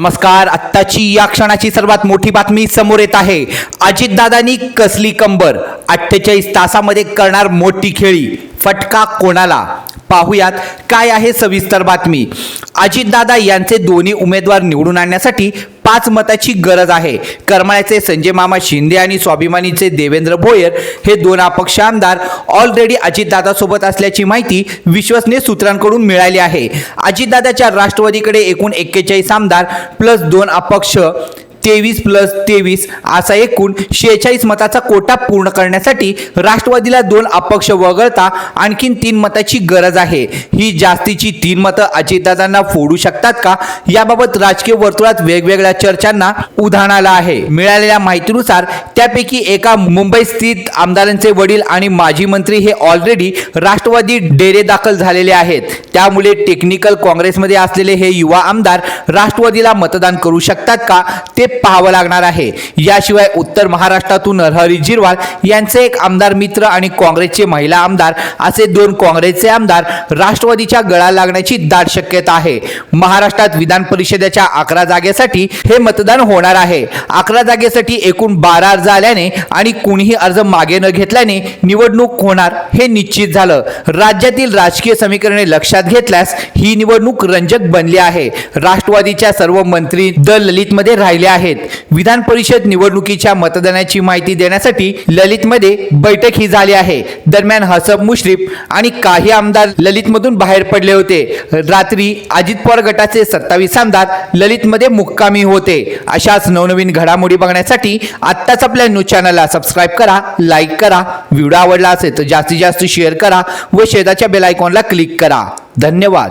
नमस्कार आत्ताची या क्षणाची सर्वात मोठी बातमी समोर येत आहे. अजितदादांनी कसली कंबर? अठ्ठेचाळीस तासामध्ये करणार मोठी खेळी. फटका कोणाला? पाहुयात काय आहे सविस्तर बातमी. अजितदादा यांचे दोन्ही उमेदवार निवडून आणण्यासाठी पाच मताची गरज आहे. करमाळ्याचे संजय मामा शिंदे आणि स्वाभिमानीचे देवेंद्र भोयर हे दोन अपक्ष आमदार ऑलरेडी अजितदादासोबत असल्याची माहिती विश्वसनीय सूत्रांकडून मिळाली आहे. अजितदादाच्या राष्ट्रवादीकडे एकूण एक्केचाळीस आमदार प्लस दोन अपक्ष तेवीस प्लस तेवीस असा एकूण शेहेचाळीस मताचा कोटा पूर्ण करण्यासाठी राष्ट्रवादीला दोन अपक्ष वगळता आणखीन तीन मताची गरज आहे. ही जास्तीची तीन मतं अजितदादांना फोडू शकतात का? याबाबत राजकीय वर्तुळात वेगवेगळ्या चर्चांना उधाण आलं आहे. मिळालेल्या माहितीनुसार त्यापैकी एका मुंबई स्थित आमदारांचे वडील आणि माजी मंत्री हे ऑलरेडी राष्ट्रवादी डेरे दाखल झालेले आहेत. त्यामुळे टेक्निकल काँग्रेसमध्ये असलेले हे युवा आमदार राष्ट्रवादीला मतदान करू शकतात का? ते पाहावं लागणार आहे. याशिवाय उत्तर महाराष्ट्रातून नरहरी जिरवाल यांचे एक आमदार मित्र आणि काँग्रेसचे महिला आमदार असे दोन काँग्रेसचे आमदार राष्ट्रवादीच्या गळा लागण्याची दाट शक्यता आहे. महाराष्ट्रात विधान परिषदेच्या अकरा जागेसाठी हे मतदान होणार आहे. अकरा जागेसाठी एकूण बारा अर्ज आल्याने आणि कुणीही अर्ज मागे न घेतल्याने निवडणूक होणार हे निश्चित झालं. राज्यातील राजकीय समीकरणे लक्षात घेतल्यास ही निवडणूक रंजक बनली आहे. राष्ट्रवादीच्या सर्व मंत्री द ललितमध्ये राहिले आहेत. विधान परिषद निवडणुकीच्या मतदानाची माहिती देण्यासाठी ललितमध्ये बैठक ही झाली आहे. दरम्यान हसब मुश्रीफ आणि काही आमदार ललितमधून बाहेर पडले होते. रात्री अजित पवार गटाचे सत्तावीस आमदार ललितमध्ये मुक्कामी होते. अशाच नवनवीन घडामोडी बघण्यासाठी आत्ताच आपल्या न्यूज चॅनलला सबस्क्राईब करा लाईक करा. व्हिडिओ आवडला असेल तर जास्तीत जास्त शेअर करा व शेजारच्या बेल आयकॉनला क्लिक करा. धन्यवाद.